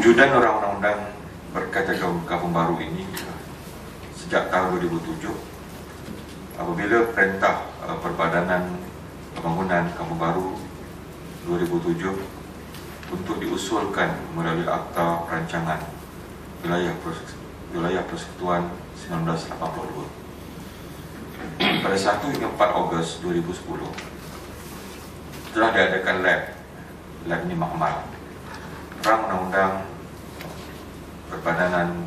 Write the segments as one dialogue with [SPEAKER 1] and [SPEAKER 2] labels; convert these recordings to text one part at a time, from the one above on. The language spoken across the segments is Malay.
[SPEAKER 1] Kewujudan orang undang-undang berkaitan kampung baru ini sejak tahun 2007 apabila perintah uh, Perbadanan Pembangunan Kampung Baru 2007 untuk diusulkan melalui Akta Perancangan Wilayah Wilayah Persekutuan 1982. Pada 1 hingga 4 Ogos 2010 telah diadakan lab lab ini makmal Perang Undang-Undang Perbadanan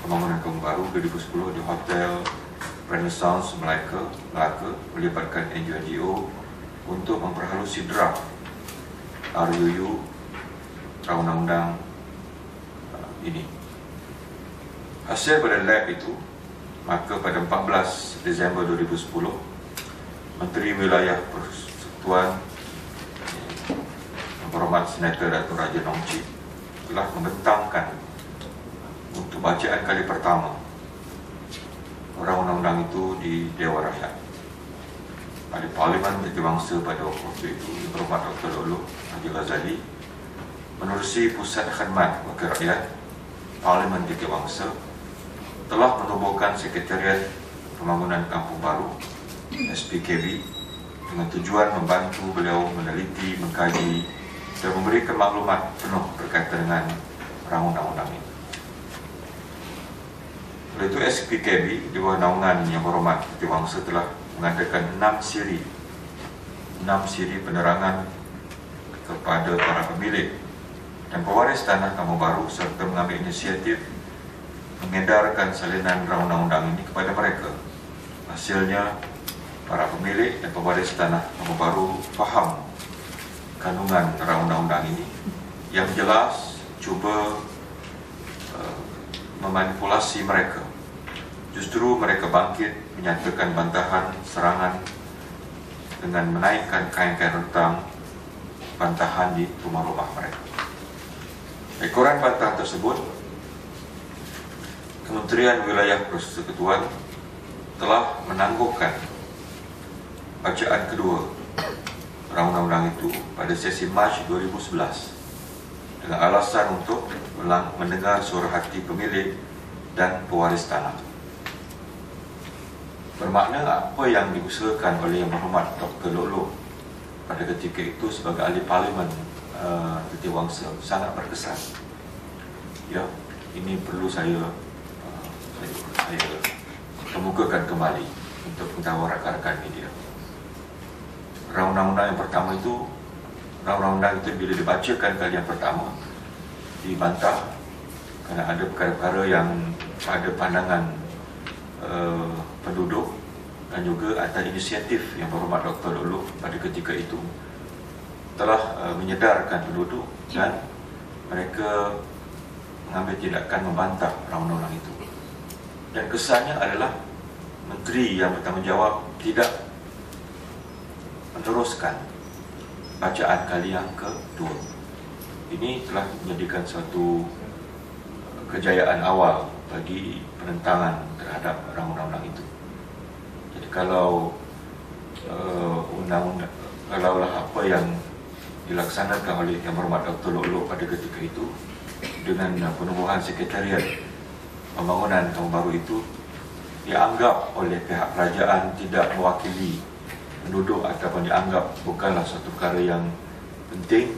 [SPEAKER 1] Pembangunan Kampung Baru 2010 di Hotel Renaissance Melaka, Melaka melibatkan NGO-NGO untuk memperhalusi draft RUU Undang-Undang uh, ini. Hasil pada lab itu, maka pada 14 Disember 2010, Menteri Wilayah Persekutuan Berhormat Senator Datuk Raja Nongci telah membentangkan untuk bacaan kali pertama orang undang-undang itu di Dewan Rakyat. Ahli Parlimen Negeri Bangsa pada waktu itu, Berhormat Dr. Lolo Haji Ghazali, menerusi Pusat Khidmat Wakil Rakyat Parlimen Negeri Bangsa, telah menubuhkan Sekretariat Pembangunan Kampung Baru SPKB dengan tujuan membantu beliau meneliti, mengkaji dan memberikan maklumat penuh berkaitan dengan rang undang-undang ini. Oleh itu SPKB di bawah naungan yang berhormat Wangsa telah mengadakan enam siri enam siri penerangan kepada para pemilik dan pewaris tanah kamu baru serta mengambil inisiatif mengedarkan salinan undang-undang ini kepada mereka. Hasilnya, para pemilik dan pewaris tanah kamu baru faham kandungan undang-undang ini yang jelas cuba uh, memanipulasi mereka. Justru mereka bangkit menyatakan bantahan serangan dengan menaikkan kain-kain rentang bantahan di rumah-rumah mereka. Ekoran bantahan tersebut Kementerian Wilayah Persekutuan telah menangguhkan bacaan kedua undang-undang itu pada sesi Mac 2011 dengan alasan untuk mendengar suara hati pemilik dan pewaris tanah. Bermakna apa yang diusahakan oleh Yang Berhormat Dr. Lolo pada ketika itu sebagai ahli parlimen uh, Wangsa sangat berkesan. Ya, ini perlu saya uh, saya, saya kemukakan kembali untuk pengetahuan rakan-rakan media. Undang-undang yang pertama itu Undang-undang itu bila dibacakan kali yang pertama Dibantah Kerana ada perkara-perkara yang Pada pandangan uh, Penduduk Dan juga atas inisiatif Yang berhormat Dr. Lulu Pada ketika itu Telah uh, menyedarkan penduduk Dan mereka Mengambil tindakan membantah Undang-undang itu Dan kesannya adalah Menteri yang bertanggungjawab Tidak meneruskan bacaan kali yang kedua. Ini telah menjadikan suatu uh, kejayaan awal bagi penentangan terhadap undang-undang itu. Jadi kalau uh, undang-undang kalaulah apa yang dilaksanakan oleh Yang Berhormat Dr. Lolo pada ketika itu dengan penubuhan sekretariat pembangunan kampung baru itu dianggap oleh pihak kerajaan tidak mewakili penduduk ataupun dianggap bukanlah satu perkara yang penting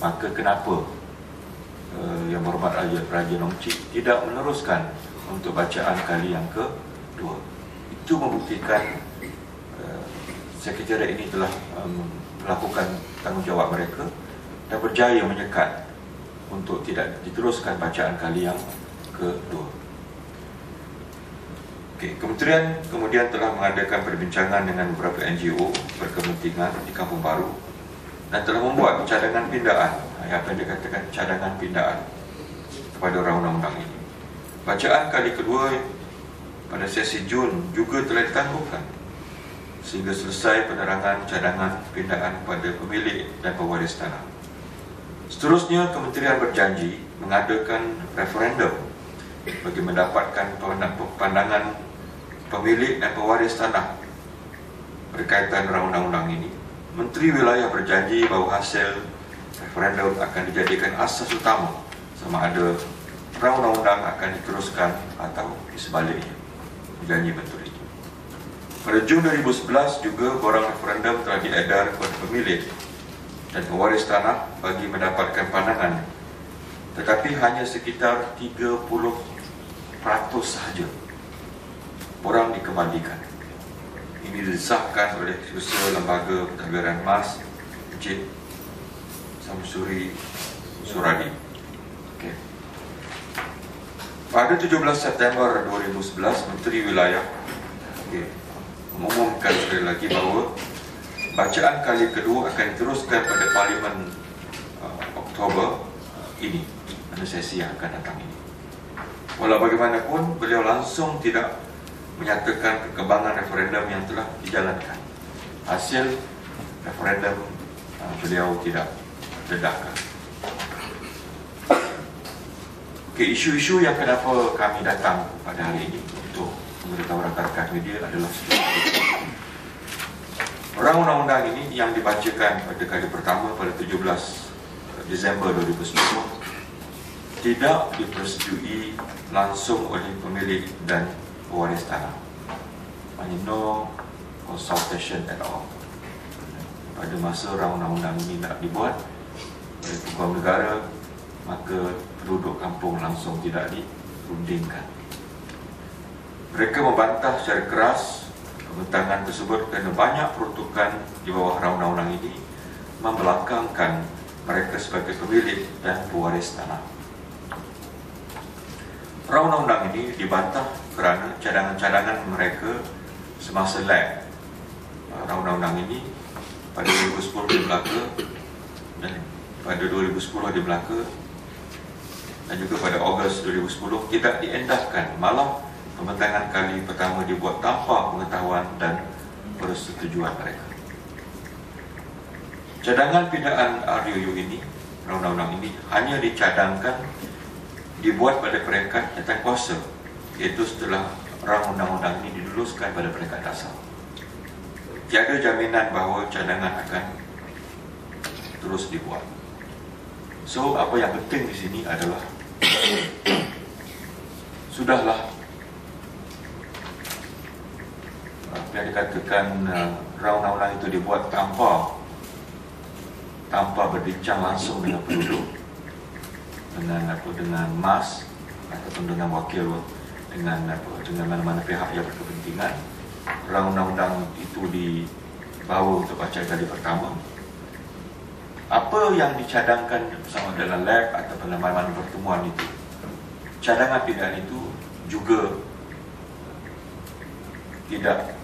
[SPEAKER 1] maka kenapa uh, yang berhormat Raja Raja Nongcik tidak meneruskan untuk bacaan kali yang kedua. Itu membuktikan uh, sekretariat ini telah um, melakukan tanggungjawab mereka dan berjaya menyekat untuk tidak diteruskan bacaan kali yang kedua Okay. Kementerian kemudian telah mengadakan perbincangan dengan beberapa NGO berkepentingan di Kampung Baru dan telah membuat cadangan pindaan, apa yang dikatakan cadangan pindaan kepada orang undang-undang ini. Bacaan kali kedua pada sesi Jun juga telah ditangguhkan sehingga selesai penerangan cadangan pindaan pada pemilik dan pewaris tanah. Seterusnya, kementerian berjanji mengadakan referendum bagi mendapatkan pandangan pemilik dan pewaris tanah berkaitan undang-undang ini. Menteri Wilayah berjanji bahawa hasil referendum akan dijadikan asas utama sama ada undang-undang akan diteruskan atau sebaliknya. Janji betul itu. Pada Jun 2011 juga borang referendum telah diedar kepada pemilik dan pewaris tanah bagi mendapatkan pandangan tetapi hanya sekitar 30% sahaja orang dikembalikan ini disahkan oleh Ketua Lembaga Pentadbiran Mas Encik Samsuri Suradi. Okay. pada 17 September 2011 Menteri Wilayah okay, mengumumkan sekali lagi bahawa bacaan kali kedua akan diteruskan pada Parlimen uh, Oktober uh, ini pada sesi yang akan datang ini. Walau bagaimanapun beliau langsung tidak menyatakan kekembangan referendum yang telah dijalankan. Hasil referendum uh, beliau tidak dedahkan. Okay, isu-isu yang kenapa kami datang pada hari ini untuk memberitahu rakan-rakan media adalah Orang undang-undang ini yang dibacakan pada kali pertama pada 17 Disember 2010 tidak dipersetujui langsung oleh pemilik dan pewaris tanah. Maksudnya no consultation at all. Pada masa undang-undang ini nak dibuat oleh peguam negara, maka penduduk kampung langsung tidak dirundingkan. Mereka membantah secara keras pembentangan tersebut kerana banyak peruntukan di bawah undang-undang ini membelakangkan mereka sebagai pemilik dan pewaris tanah. Undang-undang ini dibantah kerana cadangan-cadangan mereka semasa lab. Undang-undang ini pada 2010 di Melaka dan pada 2010 di Melaka dan juga pada Ogos 2010 tidak diendahkan. Malah pembentangan kali pertama dibuat tanpa pengetahuan dan persetujuan mereka. Cadangan pindaan RUU ini, undang-undang ini hanya dicadangkan dibuat pada peringkat jatuh kuasa iaitu setelah rang undang-undang ini diluluskan pada peringkat dasar. Tiada jaminan bahawa cadangan akan terus dibuat. So, apa yang penting di sini adalah sudahlah yang dikatakan uh, undang-undang itu dibuat tanpa tanpa berbincang langsung dengan penduduk dengan apa dengan mas ataupun dengan wakil dengan apa dengan mana-mana pihak yang berkepentingan. Undang-undang itu dibawa untuk baca kali pertama. Apa yang dicadangkan bersama dalam lab atau mana-mana pertemuan itu? Cadangan pilihan itu juga tidak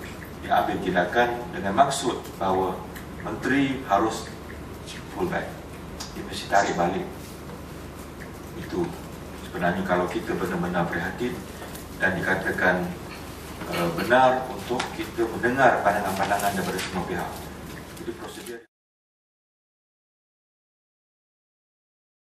[SPEAKER 1] diambil tindakan dengan maksud bahawa menteri harus full back. Dia mesti tarik balik. Itu sebenarnya kalau kita benar-benar prihatin dan dikatakan uh, benar untuk kita mendengar pandangan-pandangan daripada semua pihak. Jadi prosedur